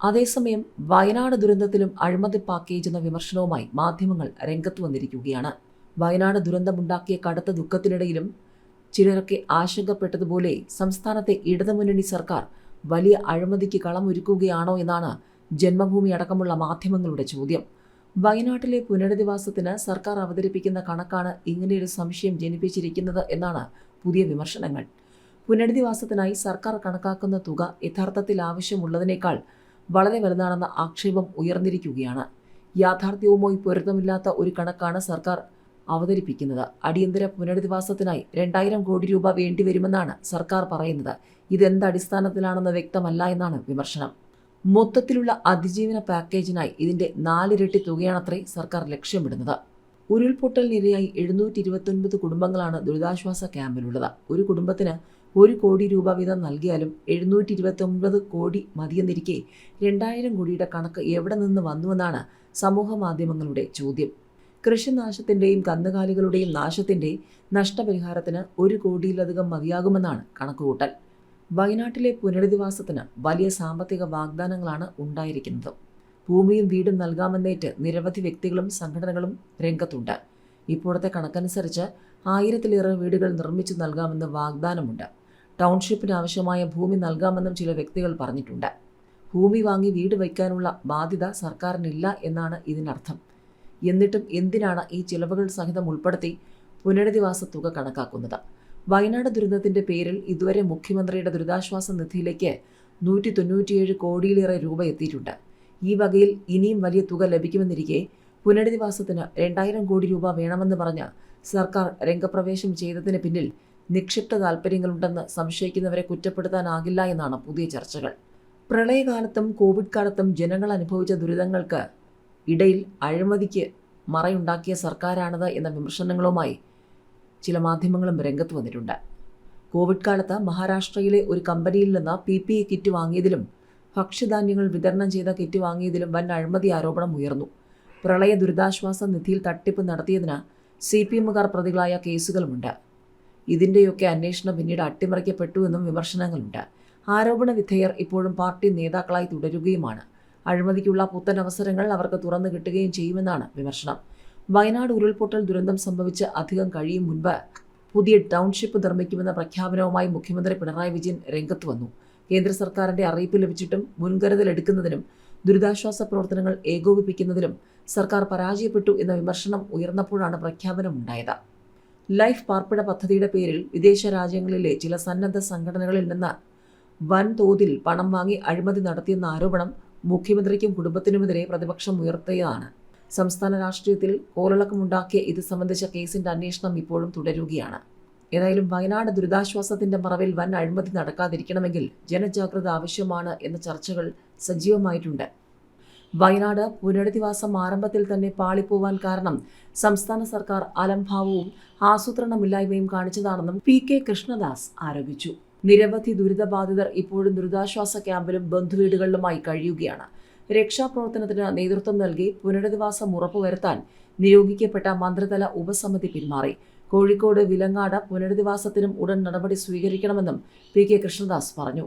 അതേസമയം വയനാട് ദുരന്തത്തിലും അഴിമതി പാക്കേജ് എന്ന വിമർശനവുമായി മാധ്യമങ്ങൾ രംഗത്ത് വന്നിരിക്കുകയാണ്. വയനാട് ദുരന്തമുണ്ടാക്കിയ കടുത്ത ദുഃഖത്തിനിടയിലും ചിലരൊക്കെ ആശങ്കപ്പെട്ടതുപോലെ സംസ്ഥാനത്തെ ഇടതുമുന്നണി സർക്കാർ വലിയ അഴിമതിക്ക് കളമൊരുക്കുകയാണോ എന്നാണ് ജന്മഭൂമി അടക്കമുള്ള മാധ്യമങ്ങളുടെ ചോദ്യം. വയനാട്ടിലെ പുനരധിവാസത്തിന് സർക്കാർ അവതരിപ്പിക്കുന്ന കണക്കാണ് ഇങ്ങനെയൊരു സംശയം ജനിപ്പിച്ചിരിക്കുന്നത് എന്നാണ് പുതിയ വിമർശനങ്ങൾ. പുനരധിവാസത്തിനായി സർക്കാർ കണക്കാക്കുന്ന തുക യഥാർത്ഥത്തിൽ ആവശ്യമുള്ളതിനേക്കാൾ വളരെ വലുതാണെന്ന ആക്ഷേപം ഉയർന്നിരിക്കുകയാണ്. യാഥാർത്ഥ്യവുമായി പൊരുത്തമില്ലാത്ത ഒരു കണക്കാണ് സർക്കാർ അവതരിപ്പിക്കുന്നത്. അടിയന്തര പുനരധിവാസത്തിനായി രണ്ടായിരം കോടി രൂപ വേണ്ടിവരുമെന്നാണ് സർക്കാർ പറയുന്നത്. ഇതെന്ത് അടിസ്ഥാനത്തിലാണെന്ന് വ്യക്തമല്ല എന്നാണ് വിമർശനം. മൊത്തത്തിലുള്ള അതിജീവന പാക്കേജിനായി ഇതിന്റെ നാലിരട്ടി തുകയാണത്രേ സർക്കാർ ലക്ഷ്യമിടുന്നത്. ഉരുൾപൊട്ടലിനിരയായി എഴുന്നൂറ്റി ഇരുപത്തൊൻപത് കുടുംബങ്ങളാണ് ദുരിതാശ്വാസ ക്യാമ്പിലുള്ളത്. ഒരു കുടുംബത്തിന് ഒരു കോടി രൂപ വീതം നൽകിയാലും എഴുന്നൂറ്റി ഇരുപത്തൊൻപത് കോടി മതിയെന്നിരിക്കെ രണ്ടായിരം കോടിയുടെ കണക്ക് എവിടെ നിന്ന് വന്നുവെന്നാണ് സമൂഹ മാധ്യമങ്ങളുടെ ചോദ്യം. കൃഷിനാശത്തിന്റെയും കന്നുകാലികളുടെയും നാശത്തിന്റെ നഷ്ടപരിഹാരത്തിന് ഒരു കോടിയിലധികം മതിയാകുമെന്നാണ് കണക്കുകൂട്ടൽ. വയനാട്ടിലെ പുനരധിവാസത്തിന് വലിയ സാമ്പത്തിക വാഗ്ദാനങ്ങളാണ് ഉണ്ടായിരിക്കുന്നത്. ഭൂമിയും വീടും നൽകാമെന്നേറ്റ് നിരവധി വ്യക്തികളും സംഘടനകളും രംഗത്തുണ്ട്. ഇപ്പോഴത്തെ കണക്കനുസരിച്ച് ആയിരത്തിലേറെ വീടുകൾ നിർമ്മിച്ചു നൽകാമെന്ന് വാഗ്ദാനമുണ്ട്. ടൗൺഷിപ്പിന് ആവശ്യമായ ഭൂമി നൽകാമെന്നും ചില വ്യക്തികൾ പറഞ്ഞിട്ടുണ്ട്. ഭൂമി വാങ്ങി വീട് വയ്ക്കാനുള്ള ബാധ്യത സർക്കാരിനില്ല എന്നാണ് ഇതിനർത്ഥം. എന്നിട്ടും എന്തിനാണ് ഈ ചിലവുകൾ സഹിതം ഉൾപ്പെടുത്തി പുനരധിവാസ തുക കണക്കാക്കുന്നത്? വയനാട് ദുരന്തത്തിന്റെ പേരിൽ ഇതുവരെ മുഖ്യമന്ത്രിയുടെ ദുരിതാശ്വാസ നിധിയിലേക്ക് നൂറ്റി തൊണ്ണൂറ്റിയേഴ് കോടിയിലേറെ രൂപ എത്തിയിട്ടുണ്ട്. ഈ വകയിൽ ഇനിയും വലിയ തുക ലഭിക്കുമെന്നിരിക്കെ പുനരധിവാസത്തിന് രണ്ടായിരം കോടി രൂപ വേണമെന്ന് പറഞ്ഞ് സർക്കാർ രംഗപ്രവേശം ചെയ്തതിന് പിന്നിൽ നിക്ഷിപ്ത താൽപ്പര്യങ്ങളുണ്ടെന്ന് സംശയിക്കുന്നവരെ കുറ്റപ്പെടുത്താനാകില്ല എന്നാണ് പുതിയ ചർച്ചകൾ. പ്രളയകാലത്തും കോവിഡ് കാലത്തും ജനങ്ങൾ അനുഭവിച്ച ദുരിതങ്ങൾക്ക് ഇടയിൽ അഴിമതിക്ക് മറയുണ്ടാക്കിയ സർക്കാരാണത് എന്ന വിമർശനങ്ങളുമായി ചില മാധ്യമങ്ങളും രംഗത്ത് വന്നിട്ടുണ്ട്. കോവിഡ് കാലത്ത് മഹാരാഷ്ട്രയിലെ ഒരു കമ്പനിയിൽ നിന്ന് പി പി ഇ കിറ്റ് വാങ്ങിയതിലും ഭക്ഷ്യധാന്യങ്ങൾ വിതരണം ചെയ്ത കിറ്റ് വാങ്ങിയതിലും വൻ അഴിമതി ആരോപണം ഉയർന്നു. പ്രളയ ദുരിതാശ്വാസ നിധിയിൽ തട്ടിപ്പ് നടത്തിയതിന് സി പി എമ്മുകാർ പ്രതികളായ കേസുകളുമുണ്ട്. ഇതിന്റെയൊക്കെ അന്വേഷണം പിന്നീട് അട്ടിമറിക്കപ്പെട്ടു എന്നും വിമർശനങ്ങളുണ്ട്. ആരോപണ വിധേയർ ഇപ്പോഴും പാർട്ടി നേതാക്കളായി തുടരുകയുമാണ്. അഴിമതിക്കുള്ള പുത്തൻ അവസരങ്ങൾ അവർക്ക് തുറന്നു കിട്ടുകയും ചെയ്യുമെന്നാണ് വിമർശനം. വയനാട് ഉരുൾപൊട്ടൽ ദുരന്തം സംഭവിച്ച് അധികം കഴിയും മുൻപ് പുതിയ ടൗൺഷിപ്പ് നിർമ്മിക്കുമെന്ന പ്രഖ്യാപനവുമായി മുഖ്യമന്ത്രി പിണറായി വിജയൻ രംഗത്ത് വന്നു. കേന്ദ്ര സർക്കാരിന്റെ അറിയിപ്പ് ലഭിച്ചിട്ടും മുൻകരുതൽ എടുക്കുന്നതിനും ദുരിതാശ്വാസ പ്രവർത്തനങ്ങൾ ഏകോപിപ്പിക്കുന്നതിലും സർക്കാർ പരാജയപ്പെട്ടു എന്ന വിമർശനം ഉയർന്നപ്പോഴാണ് പ്രഖ്യാപനം ഉണ്ടായത് ലൈഫ് പാർപ്പിട പദ്ധതിയുടെ പേരിൽ വിദേശ രാജ്യങ്ങളിലെ ചില സന്നദ്ധ സംഘടനകളിൽ നിന്ന് വൻതോതിൽ പണം വാങ്ങി അഴിമതി നടത്തിയെന്ന ആരോപണം മുഖ്യമന്ത്രിക്കും കുടുംബത്തിനുമെതിരെ പ്രതിപക്ഷം ഉയർത്തിയതാണ് സംസ്ഥാന രാഷ്ട്രീയത്തിൽ കോളിളക്കമുണ്ടാക്കിയ ഇത് സംബന്ധിച്ച കേസിന്റെ അന്വേഷണം ഇപ്പോഴും തുടരുകയാണ്. ഏതായാലും വയനാട് ദുരിതാശ്വാസത്തിന്റെ മറവിൽ വൻ അഴിമതി നടക്കാതിരിക്കണമെങ്കിൽ ജനജാഗ്രത ആവശ്യമാണ് എന്ന ചർച്ചകൾ സജീവമായിട്ടുണ്ട്. വയനാട് പുനരധിവാസം ആരംഭത്തിൽ തന്നെ പാളിപ്പോവാൻ കാരണം സംസ്ഥാന സർക്കാർ അലംഭാവവും ആസൂത്രണമില്ലായ്മയും കാണിച്ചതാണെന്നും പി കെ കൃഷ്ണദാസ് ആരോപിച്ചു. നിരവധി ദുരിതബാധിതർ ഇപ്പോഴും ദുരിതാശ്വാസ ക്യാമ്പിലും ബന്ധുവീടുകളിലുമായി കഴിയുകയാണ്. രക്ഷാപ്രവർത്തനത്തിന് നേതൃത്വം നൽകി പുനരധിവാസം ഉറപ്പുവരുത്താൻ നിയോഗിക്കപ്പെട്ട മന്ത്രിതല ഉപസമിതി പിന്മാറി. കോഴിക്കോട് വിലങ്ങാട് പുനരധിവാസത്തിനും ഉടൻ നടപടി സ്വീകരിക്കണമെന്നും പി കെ കൃഷ്ണദാസ് പറഞ്ഞു.